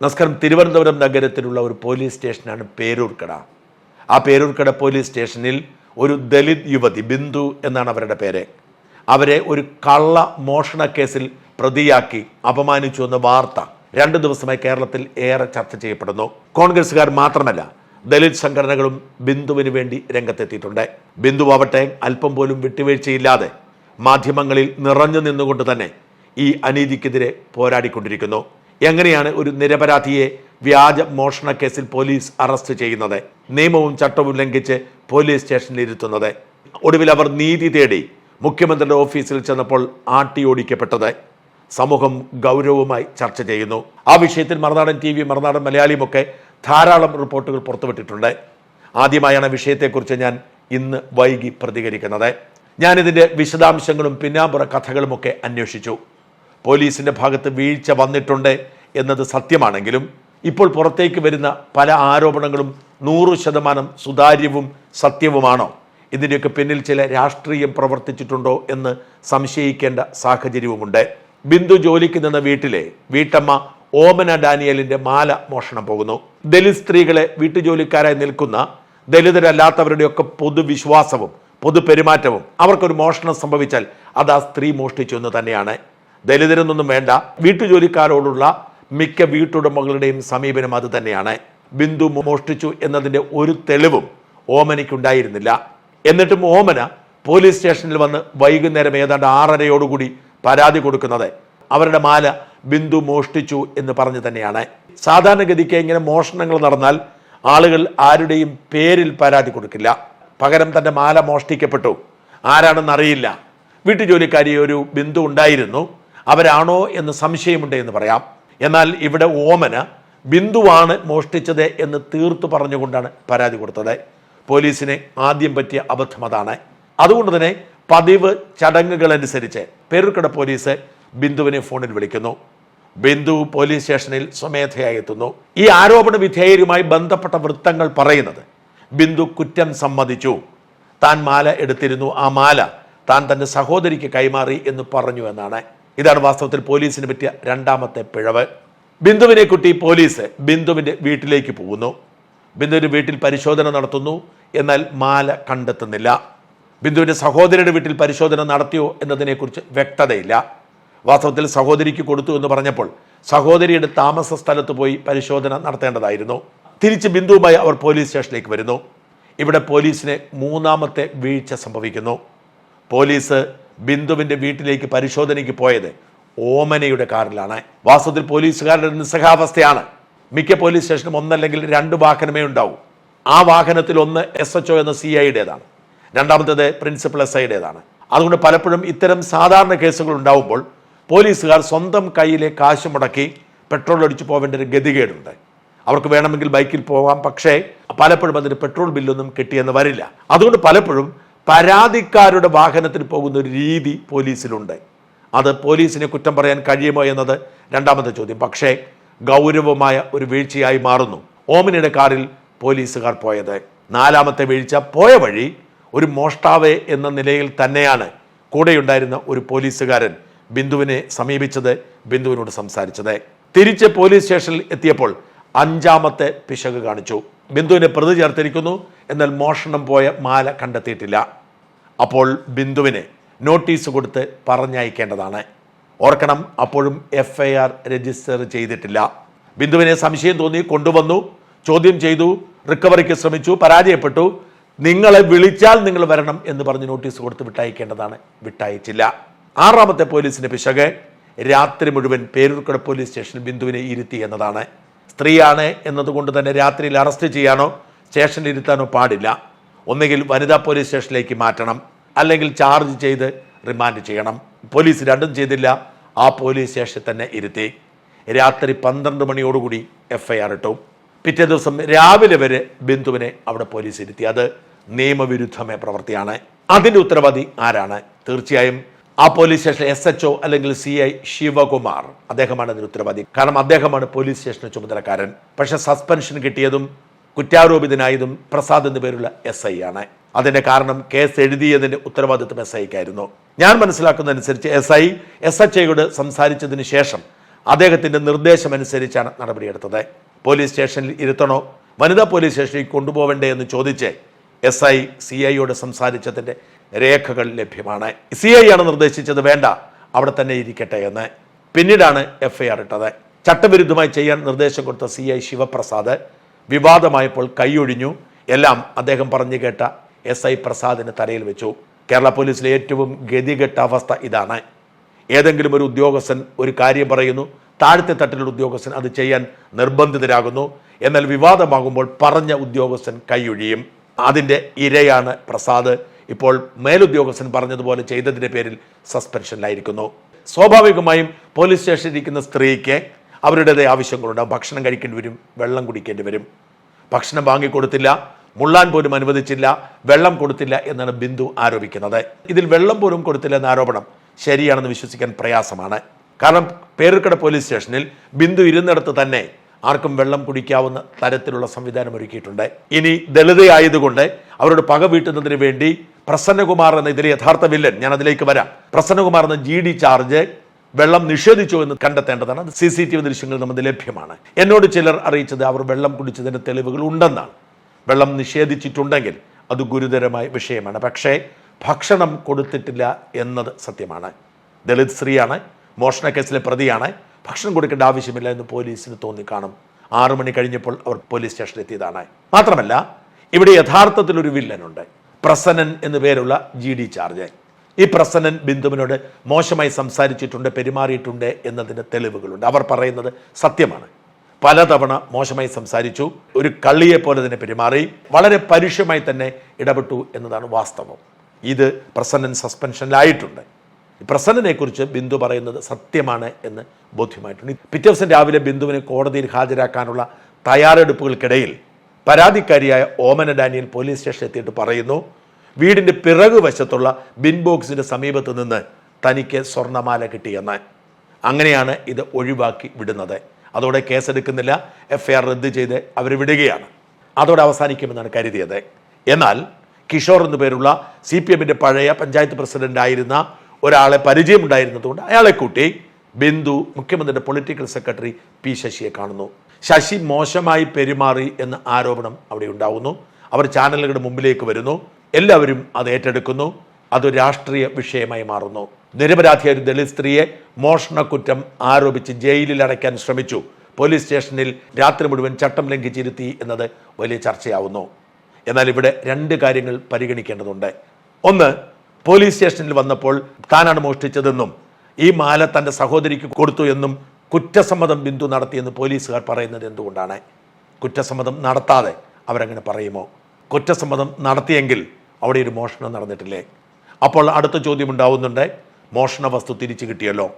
നമസ്കാരം. തിരുവനന്തപുരം നഗരത്തിലുള്ള ഒരു പോലീസ് സ്റ്റേഷനാണ് പേരൂർക്കട. ആ പേരൂർക്കട പോലീസ് സ്റ്റേഷനിൽ ഒരു ദലിത് യുവതി ബിന്ദു എന്നാണ് അവരുടെ പേര്. അവരെ ഒരു കള്ള മോഷണ കേസിൽ പ്രതിയാക്കി അപമാനിച്ചു എന്ന വാർത്ത രണ്ട് ദിവസമായി കേരളത്തിൽ ഏറെ ചർച്ച ചെയ്യപ്പെടുന്നു. കോൺഗ്രസ്സുകാർ മാത്രമല്ല ദലിത് സംഘടനകളും ബിന്ദുവിന് വേണ്ടി രംഗത്തെത്തിയിട്ടുണ്ട്. ബിന്ദു ആവട്ടെ അല്പം പോലും വിട്ടുവീഴ്ചയില്ലാതെ മാധ്യമങ്ങളിൽ നിറഞ്ഞു നിന്നുകൊണ്ട് തന്നെ ഈ അനീതിക്കെതിരെ പോരാടിക്കൊണ്ടിരിക്കുന്നു. എങ്ങനെയാണ് ഒരു നിരപരാധിയെ വ്യാജ മോഷണ കേസിൽ പോലീസ് അറസ്റ്റ് ചെയ്യുന്നത്? നിയമവും ചട്ടവും ലംഘിച്ച് പോലീസ് സ്റ്റേഷനിൽ ഇരുത്തുന്നത്. ഒടുവിൽ അവർ നീതി തേടി മുഖ്യമന്ത്രിയുടെ ഓഫീസിൽ ചെന്നപ്പോൾ ആട്ടി ഓടിക്കപ്പെട്ടത് സമൂഹം ഗൗരവമായി ചർച്ച ചെയ്യുന്നു. ആ വിഷയത്തിൽ മറുനാടൻ ടി വി മറുനാടൻ മലയാളിയുമൊക്കെ ധാരാളം റിപ്പോർട്ടുകൾ പുറത്തുവിട്ടിട്ടുണ്ട്. ആദ്യമായാണ് വിഷയത്തെക്കുറിച്ച് ഞാൻ ഇന്ന് വൈകി പ്രതികരിക്കുന്നത്. ഞാനിതിന്റെ വിശദാംശങ്ങളും പിന്നാമ്പുറ കഥകളുമൊക്കെ അന്വേഷിച്ചു. പോലീസിന്റെ ഭാഗത്ത് വീഴ്ച വന്നിട്ടുണ്ട് എന്നത് സത്യമാണെങ്കിലും ഇപ്പോൾ പുറത്തേക്ക് വരുന്ന പല ആരോപണങ്ങളും നൂറ് ശതമാനം സുതാര്യവും സത്യവുമാണോ? ഇതിന്റെയൊക്കെ പിന്നിൽ ചില രാഷ്ട്രീയം പ്രവർത്തിച്ചിട്ടുണ്ടോ എന്ന് സംശയിക്കേണ്ട സാഹചര്യവുമുണ്ട്. ബിന്ദു ജോലിക്ക് നിന്ന വീട്ടിലെ വീട്ടമ്മ ഓമന ഡാനിയലിന്റെ മാല മോഷണം പോകുന്നു. ദലിത് സ്ത്രീകളെ വീട്ടുജോലിക്കാരായി നിൽക്കുന്ന ദലിതരല്ലാത്തവരുടെയൊക്കെ പൊതുവിശ്വാസവും പൊതുപെരുമാറ്റവും അവർക്കൊരു മോഷണം സംഭവിച്ചാൽ അത് ആ സ്ത്രീ മോഷ്ടിച്ചു എന്ന് തന്നെയാണ്. ദലിതരെന്നൊന്നും വേണ്ട. വീട്ടുജോലിക്കാരോടുള്ള മിക്ക വീട്ടുടമകളുടെയും സമീപനം അത് തന്നെയാണ്. ബിന്ദു മോഷ്ടിച്ചു എന്നതിന്റെ ഒരു തെളിവും ഓമനയ്ക്കുണ്ടായിരുന്നില്ല എന്നിട്ടും ഓമന പോലീസ് സ്റ്റേഷനിൽ വന്ന് വൈകുന്നേരം ഏതാണ്ട് ആറരയോടുകൂടി പരാതി കൊടുക്കുന്നത് അവരുടെ മാല ബിന്ദു മോഷ്ടിച്ചു എന്ന് പറഞ്ഞു തന്നെയാണ്. സാധാരണഗതിക്ക് ഇങ്ങനെ മോഷണങ്ങൾ നടന്നാൽ ആളുകൾ ആരുടെയും പേരിൽ പരാതി കൊടുക്കില്ല. പകരം തന്റെ മാല മോഷ്ടിക്കപ്പെട്ടു. ആരാണെന്ന് അറിയില്ല വീട്ടുജോലിക്കാരി ഒരു ബിന്ദു ഉണ്ടായിരുന്നു. അവരാണോ എന്ന് സംശയമുണ്ട് എന്ന് പറയാം. എന്നാൽ ഇവിടെ ഓമന് ബിന്ദുവാണ് മോഷ്ടിച്ചത് എന്ന് തീർത്തു പറഞ്ഞുകൊണ്ടാണ് പരാതി കൊടുത്തത്. പോലീസിനെ ആദ്യം പറ്റിയ അബദ്ധം അതാണ്. അതുകൊണ്ട് തന്നെ പതിവ് ചടങ്ങുകൾ അനുസരിച്ച് പേരുക്കട പോലീസ് ബിന്ദുവിനെ ഫോണിൽ വിളിക്കുന്നു. ബിന്ദു പോലീസ് സ്റ്റേഷനിൽ സ്വമേധയായി എത്തുന്നു. ഈ ആരോപണ വിധേയരുമായി ബന്ധപ്പെട്ട വൃത്തങ്ങൾ പറയുന്നത് ബിന്ദു കുറ്റം സമ്മതിച്ചു. താൻ മാല എടുത്തിരുന്നു. ആ മാല താൻ തന്റെ സഹോദരിക്ക് കൈമാറി എന്ന് പറഞ്ഞു എന്നാണ്. ഇതാണ് വാസ്തവത്തിൽ പോലീസിന് പറ്റിയ രണ്ടാമത്തെ പിഴവ്. ബിന്ദുവിനെ കുട്ടി പോലീസ് ബിന്ദുവിന്റെ വീട്ടിലേക്ക് പോകുന്നു. ബിന്ദുവിന്റെ വീട്ടിൽ പരിശോധന നടത്തുന്നു. എന്നാൽ മാല കണ്ടെത്തുന്നില്ല. ബിന്ദുവിന്റെ സഹോദരിയുടെ വീട്ടിൽ പരിശോധന നടത്തിയോ എന്നതിനെക്കുറിച്ച് വ്യക്തതയില്ല. വാസ്തവത്തിൽ സഹോദരിക്ക് കൊടുത്തു എന്ന് പറഞ്ഞപ്പോൾ സഹോദരിയുടെ താമസ സ്ഥലത്ത് പോയി പരിശോധന നടത്തേണ്ടതായിരുന്നു. തിരിച്ച് ബിന്ദുവുമായി അവർ പോലീസ് സ്റ്റേഷനിലേക്ക് വരുന്നു. ഇവിടെ പോലീസിന് മൂന്നാമത്തെ വീഴ്ച സംഭവിക്കുന്നു. പോലീസ് ബിന്ദുവിന്റെ വീട്ടിലേക്ക് പരിശോധനയ്ക്ക് പോയത് ഓമനയുടെ കാറിലാണ്. വാസ്തവത്തിൽ പോലീസുകാരുടെ നിസ്സഹാവസ്ഥയാണ്. മിക്ക പോലീസ് സ്റ്റേഷനും ഒന്നല്ലെങ്കിൽ രണ്ട് വാഹനമേ ഉണ്ടാവൂ. ആ വാഹനത്തിൽ ഒന്ന് എസ് എച്ച് ഒ എന്ന സി ഐയുടേതാണ് രണ്ടാമത്തേത് പ്രിൻസിപ്പൽ എസ് ഐയുടേതാണ് അതുകൊണ്ട് പലപ്പോഴും ഇത്തരം സാധാരണ കേസുകൾ ഉണ്ടാവുമ്പോൾ പോലീസുകാർ സ്വന്തം കയ്യിലെ കാശ് മുടക്കി പെട്രോൾ അടിച്ചു പോവേണ്ട ഒരു ഗതികേടുണ്ട്. അവർക്ക് വേണമെങ്കിൽ ബൈക്കിൽ പോകാം പക്ഷേ പലപ്പോഴും അതിന് പെട്രോൾ ബില്ലൊന്നും കിട്ടിയെന്ന് വരില്ല. അതുകൊണ്ട് പലപ്പോഴും പരാതിക്കാരുടെ വാഹനത്തിൽ പോകുന്ന ഒരു രീതി പോലീസിലുണ്ട്. അത് പോലീസിനെ കുറ്റം പറയാൻ കഴിയുമോ എന്നത് രണ്ടാമത്തെ ചോദ്യം. പക്ഷേ ഗൗരവമായ ഒരു വീഴ്ചയായി മാറുന്നു. ഓമിനിയുടെ കാറിൽ പോലീസുകാർ പോയത്. നാലാമത്തെ വീഴ്ച പോയ വഴി ഒരു മോഷ്ടാവേ എന്ന നിലയിൽ തന്നെയാണ് കൂടെയുണ്ടായിരുന്ന ഒരു പോലീസുകാരൻ ബിന്ദുവിനെ സമീപിച്ചത് ബിന്ദുവിനോട് സംസാരിച്ചത്. തിരിച്ച് പോലീസ് സ്റ്റേഷനിൽ എത്തിയപ്പോൾ അഞ്ചാമത്തെ പിശക് കാണിച്ചു. ബിന്ദുവിനെ പ്രതി ചേർത്തിരിക്കുന്നു. എന്നാൽ മോഷണം പോയ മാല കണ്ടെത്തിയിട്ടില്ല. അപ്പോൾ ബിന്ദുവിനെ നോട്ടീസ് കൊടുത്ത് പറഞ്ഞയക്കേണ്ടതാണ്. ഓർക്കണം അപ്പോഴും എഫ് ഐ ആർ രജിസ്റ്റർ ചെയ്തിട്ടില്ല. ബിന്ദുവിനെ സംശയം തോന്നി കൊണ്ടുവന്നു. ചോദ്യം ചെയ്തു. റിക്കവറിക്ക് ശ്രമിച്ചു. പരാജയപ്പെട്ടു. നിങ്ങളെ വിളിച്ചാൽ നിങ്ങൾ വരണം എന്ന് പറഞ്ഞ് നോട്ടീസ് കൊടുത്ത് വിട്ടയക്കേണ്ടതാണ്. വിട്ടയച്ചില്ല. ആറാമത്തെ പോലീസിന്റെ പിശക്. രാത്രി മുഴുവൻ പേരൂർക്കട പോലീസ് സ്റ്റേഷനിൽ ബിന്ദുവിനെ ഇരുത്തി എന്നതാണ്. സ്ത്രീയാണ് എന്നതുകൊണ്ട് തന്നെ രാത്രിയിൽ അറസ്റ്റ് ചെയ്യാനോ സ്റ്റേഷനിൽ ഇരുത്താനോ പാടില്ല. ഒന്നുകിൽ വനിതാ പോലീസ് സ്റ്റേഷനിലേക്ക് മാറ്റണം. അല്ലെങ്കിൽ ചാർജ് ചെയ്ത് റിമാൻഡ് ചെയ്യണം. പോലീസ് രണ്ടും ചെയ്തില്ല. ആ പോലീസ് സ്റ്റേഷനിൽ തന്നെ ഇരുത്തി. രാത്രി പന്ത്രണ്ട് മണിയോടുകൂടി എഫ് ഐ ആർ ഇട്ടു. പിറ്റേ ദിവസം രാവിലെ വരെ ബിന്ദുവിനെ അവിടെ പോലീസ് ഇരുത്തി. അത് നിയമവിരുദ്ധമായ പ്രവൃത്തിയാണ്. അതിന്റെ ഉത്തരവാദി ആരാണ്? തീർച്ചയായും ആ police station S H O അല്ലെങ്കിൽ സി ഐ ശിവകുമാർ. അദ്ദേഹമാണ് അതിന് ഉത്തരവാദി. കാരണം അദ്ദേഹമാണ് പോലീസ് സ്റ്റേഷന് ചുമതലക്കാരൻ. പക്ഷെ സസ്പെൻഷൻ കിട്ടിയതും കുറ്റാരോപിതനായതും പ്രസാദ് എന്ന പേരുള്ള എസ് ഐ ആണ്. അതിന്റെ കാരണം കേസ് എഴുതിയതിന്റെ ഉത്തരവാദിത്വം എസ് ഐക്കായിരുന്നു ഞാൻ മനസ്സിലാക്കുന്നതനുസരിച്ച് എസ് ഐ എസ് എച്ച് ഐയോട് സംസാരിച്ചതിന് ശേഷം അദ്ദേഹത്തിന്റെ നിർദ്ദേശം അനുസരിച്ചാണ് നടപടിയെടുത്തത്. പോലീസ് സ്റ്റേഷനിൽ ഇരുത്തണോ? വനിതാ പോലീസ് സ്റ്റേഷനിൽ കൊണ്ടുപോകണ്ടേ എന്ന് ചോദിച്ച് എസ് ഐ സി ഐയോട് സംസാരിച്ചതിന്റെ രേഖകൾ ലഭ്യമാണ്. സി ഐ ആണ് നിർദ്ദേശിച്ചത്. വേണ്ട. അവിടെ തന്നെ ഇരിക്കട്ടെ എന്ന്. പിന്നീടാണ് എഫ് ഐ ആർ ഇട്ടത്. ചട്ടവിരുദ്ധമായി ചെയ്യാൻ നിർദ്ദേശം കൊടുത്ത സി ഐ ശിവപ്രസാദ് വിവാദമായപ്പോൾ കൈയൊഴിഞ്ഞു. എല്ലാം അദ്ദേഹം പറഞ്ഞു കേട്ട എസ് ഐ പ്രസാദിന് തലയിൽ വെച്ചു. കേരള പോലീസിലെ ഏറ്റവും ഗതികെട്ട അവസ്ഥ ഇതാണ്. ഏതെങ്കിലും ഒരു ഉദ്യോഗസ്ഥൻ ഒരു കാര്യം പറയുന്നു. താഴത്തെ തട്ടിലുള്ള ഉദ്യോഗസ്ഥൻ അത് ചെയ്യാൻ നിർബന്ധിതരാകുന്നു. എന്നാൽ വിവാദമാകുമ്പോൾ പറഞ്ഞ ഉദ്യോഗസ്ഥൻ കൈയൊഴിയും. അതിന്റെ ഇരയാണ് പ്രസാദ്. ഇപ്പോൾ മേലുദ്യോഗസ്ഥൻ പറഞ്ഞതുപോലെ ചെയ്തതിന്റെ പേരിൽ സസ്പെൻഷനിലായിരിക്കുന്നു. സ്വാഭാവികമായും പോലീസ് സ്റ്റേഷനിൽ ഇരിക്കുന്ന സ്ത്രീക്ക് അവരുടേതായ ആവശ്യങ്ങളുണ്ടാകും ഭക്ഷണം കഴിക്കേണ്ടി വരും വെള്ളം കുടിക്കേണ്ടി വരും. ഭക്ഷണം വാങ്ങിക്കൊടുത്തില്ല മുള്ളാൻ പോലും അനുവദിച്ചില്ല വെള്ളം കൊടുത്തില്ല എന്നാണ് ബിന്ദു ആരോപിക്കുന്നത്. ഇതിൽ വെള്ളം പോലും കൊടുത്തില്ല എന്ന ആരോപണം ശരിയാണെന്ന് വിശ്വസിക്കാൻ പ്രയാസമാണ്. കാരണം പേരുക്കട പോലീസ് സ്റ്റേഷനിൽ ബിന്ദു ഇരുന്നിടത്ത് തന്നെ ആർക്കും വെള്ളം കുടിക്കാവുന്ന തരത്തിലുള്ള സംവിധാനം ഒരുക്കിയിട്ടുണ്ട്. ഇനി ദളിതയായതുകൊണ്ട് അവരോട് പക വീട്ടുന്നതിന് വേണ്ടി പ്രസന്നകുമാർ എന്ന ഇതിലെ യഥാർത്ഥ വില്ലൻ ഞാൻ അതിലേക്ക് വരാം. പ്രസന്നകുമാർ എന്ന ജി ഡി ചാർജ് വെള്ളം നിഷേധിച്ചു എന്ന് കണ്ടെത്തേണ്ടതാണ്. സി സി ടി വി ദൃശ്യങ്ങൾ നമുക്ക് ലഭ്യമാണ്. എന്നോട് ചിലർ അറിയിച്ചത് അവർ വെള്ളം കുടിച്ചതിന്റെ തെളിവുകൾ ഉണ്ടെന്നാണ്. വെള്ളം നിഷേധിച്ചിട്ടുണ്ടെങ്കിൽ അത് ഗുരുതരമായ വിഷയമാണ്. പക്ഷേ ഭക്ഷണം കൊടുത്തിട്ടില്ല എന്നത് സത്യമാണ്. ദളിത് സ്ത്രീയാണ് മോഷണ കേസിലെ പ്രതിയാണ്. ഭക്ഷണം കൊടുക്കേണ്ട ആവശ്യമില്ല എന്ന് പോലീസിന് തോന്നിക്കാണും. ആറു മണി കഴിഞ്ഞപ്പോൾ അവർ പോലീസ് സ്റ്റേഷനിലെത്തിയതാണ്. മാത്രമല്ല ഇവിടെ യഥാർത്ഥത്തിൽ ഒരു വില്ലനുണ്ട്. പ്രസന്നൻ എന്നു പേരുള്ള ജി ഡി ചാർജ് ഈ പ്രസനൻ ബിന്ദുവിനോട് മോശമായി സംസാരിച്ചിട്ടുണ്ട് പെരുമാറിയിട്ടുണ്ട് എന്നതിന്റെ തെളിവുകളുണ്ട്. അവർ പറയുന്നത് സത്യമാണ്. പലതവണ മോശമായി സംസാരിച്ചു ഒരു കള്ളിയെ പോലെ തന്നെ പെരുമാറി വളരെ പരുഷമായി തന്നെ ഇടപെട്ടു എന്നതാണ് വാസ്തവം. ഇത് പ്രസന്നൻ സസ്പെൻഷനിലായിട്ടുണ്ട്. പ്രസന്നനെക്കുറിച്ച് പ്രസന്നനെ കുറിച്ച് ബിന്ദു പറയുന്നത് സത്യമാണ് എന്ന് ബോധ്യമായിട്ടുണ്ട്. പിറ്റേ ദിവസം രാവിലെ ബിന്ദുവിനെ കോടതിയിൽ ഹാജരാക്കാനുള്ള തയ്യാറെടുപ്പുകൾക്കിടയിൽ പരാതിക്കാരിയായ ഓമന ഡാനിയൽ പോലീസ് സ്റ്റേഷനിൽ എത്തിയിട്ട് പറയുന്നു വീടിന്റെ പിറക് വശത്തുള്ള ബിൻ ബോക്സിന്റെ സമീപത്ത് നിന്ന് തനിക്ക് സ്വർണമാല കിട്ടിയെന്ന് അങ്ങനെയാണ് ഇത് ഒഴിവാക്കി വിടുന്നത്. അതോടെ കേസെടുക്കുന്നില്ല. എഫ് ഐ ആർ റദ്ദ് ചെയ്ത് അവർ വിടുകയാണ്. അതോടെ അവസാനിക്കുമെന്നാണ് കരുതിയത്. എന്നാൽ കിഷോർ എന്നു പേരുള്ള സി പി എമ്മിന്റെ പഴയ പഞ്ചായത്ത് പ്രസിഡന്റ് ആയിരുന്ന ഒരാളെ പരിചയമുണ്ടായിരുന്നതുകൊണ്ട് അയാളെ കൂട്ടി ബിന്ദു മുഖ്യമന്ത്രിയുടെ പൊളിറ്റിക്കൽ സെക്രട്ടറി പി ശശിയെ കാണുന്നു. ശശി മോശമായി പെരുമാറി എന്ന ആരോപണം അവിടെ ഉണ്ടാവുന്നു. അവർ ചാനലുകളുടെ മുമ്പിലേക്ക് വരുന്നു. എല്ലാവരും അത് ഏറ്റെടുക്കുന്നു. അത് രാഷ്ട്രീയ വിഷയമായി മാറുന്നു. നിരപരാധിയായ ഒരു ദളിത് സ്ത്രീയെ മോഷണക്കുറ്റം ആരോപിച്ച് ജയിലിൽ അടയ്ക്കാൻ ശ്രമിച്ചു. പോലീസ് സ്റ്റേഷനിൽ രാത്രി മുഴുവൻ ചട്ടം ലംഘിച്ചിരുത്തി എന്നത് വലിയ ചർച്ചയാവുന്നു. എന്നാൽ ഇവിടെ രണ്ട് കാര്യങ്ങൾ പരിഗണിക്കേണ്ടതുണ്ട്. ഒന്ന് പോലീസ് സ്റ്റേഷനിൽ വന്നപ്പോൾ താനാണ് മോഷ്ടിച്ചതെന്നും ഈ മാല തന്റെ സഹോദരിക്ക് കൊടുത്തു എന്നും കുറ്റസമ്മതം ബിന്ദു നടത്തിയെന്ന് പോലീസുകാർ പറയുന്നത് എന്തുകൊണ്ടാണ്? കുറ്റസമ്മതം നടത്താതെ അവരങ്ങനെ പറയുമോ? കുറ്റസമ്മതം നടത്തിയെങ്കിൽ അവിടെ ഒരു മോഷണം നടന്നിട്ടില്ലേ? അപ്പോൾ അടുത്ത ചോദ്യം ഉണ്ടാവുന്നുണ്ട്. മോഷണ വസ്തു തിരിച്ചു കിട്ടിയല്ലോ.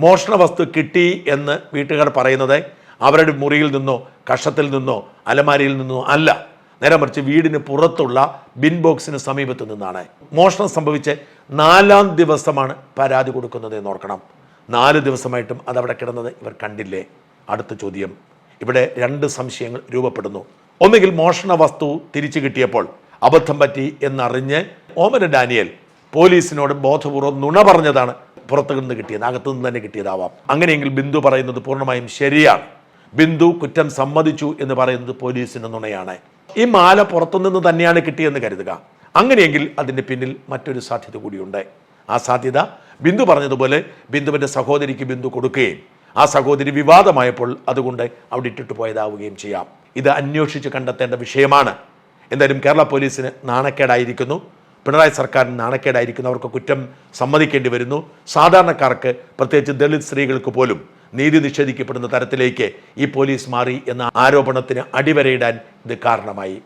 മോഷണ വസ്തു കിട്ടി എന്ന് വീട്ടുകാർ പറയുന്നത് അവരുടെ മുറിയിൽ നിന്നോ കഷത്തിൽ നിന്നോ അലമാരിയിൽ നിന്നോ അല്ല. നേരെ മറിച്ച് വീടിന് പുറത്തുള്ള ബിൻ ബോക്സിന് സമീപത്ത് നിന്നാണ്. മോഷണം സംഭവിച്ച് നാലാം ദിവസമാണ് പരാതി കൊടുക്കുന്നത് എന്ന് ഓർക്കണം. നാല് ദിവസമായിട്ടും അതവിടെ കിടന്നത് ഇവർ കണ്ടില്ലേ? അടുത്ത ചോദ്യം. ഇവിടെ രണ്ട് സംശയങ്ങൾ രൂപപ്പെടുന്നു. ഒന്നുകിൽ മോഷണ വസ്തു തിരിച്ചു കിട്ടിയപ്പോൾ അബദ്ധം പറ്റി എന്നറിഞ്ഞ് ഓമന ഡാനിയൽ പോലീസിനോട് ബോധപൂർവം നുണ പറഞ്ഞതാണ് പുറത്തു നിന്ന് കിട്ടിയത് അകത്തു നിന്ന് തന്നെ കിട്ടിയതാവാം. അങ്ങനെയെങ്കിൽ ബിന്ദു പറയുന്നത് പൂർണമായും ശരിയാണ്. ബിന്ദു കുറ്റം സമ്മതിച്ചു എന്ന് പറയുന്നത് പോലീസിന് നുണയാണ്. ഈ മാല പുറത്തുനിന്ന് തന്നെയാണ് കിട്ടിയെന്ന് കരുതുക. അങ്ങനെയെങ്കിൽ അതിന്റെ പിന്നിൽ മറ്റൊരു സാധ്യത കൂടിയുണ്ട്. ആ സാധ്യത ബിന്ദു പറഞ്ഞതുപോലെ ബിന്ദുവിന്റെ സഹോദരിക്ക് ബിന്ദു കൊടുക്കുകയും ആ സഹോദരി വിവാദമായപ്പോൾ അതുകൊണ്ട് അവിടെ ഇട്ടിട്ട് പോയതാവുകയും ചെയ്യാം. ഇത് അന്വേഷിച്ച് കണ്ടെത്തേണ്ട വിഷയമാണ്. എന്തായാലും കേരള പോലീസിന് നാണക്കേടായിരിക്കുന്നു. പിണറായി സർക്കാരിന് നാണക്കേടായിരിക്കുന്നു. അവർക്ക് കുറ്റം സമ്മതിക്കേണ്ടി വരുന്നു. സാധാരണക്കാർക്ക് പ്രത്യേകിച്ച് ദളിത് സ്ത്രീകൾക്ക് പോലും നീതി നിഷേധിക്കപ്പെടുന്ന തരത്തിലേക്ക് ഈ പോലീസ് മാറി എന്ന ആരോപണത്തിന് അടിവരയിടാൻ ഇത് കാരണമായി.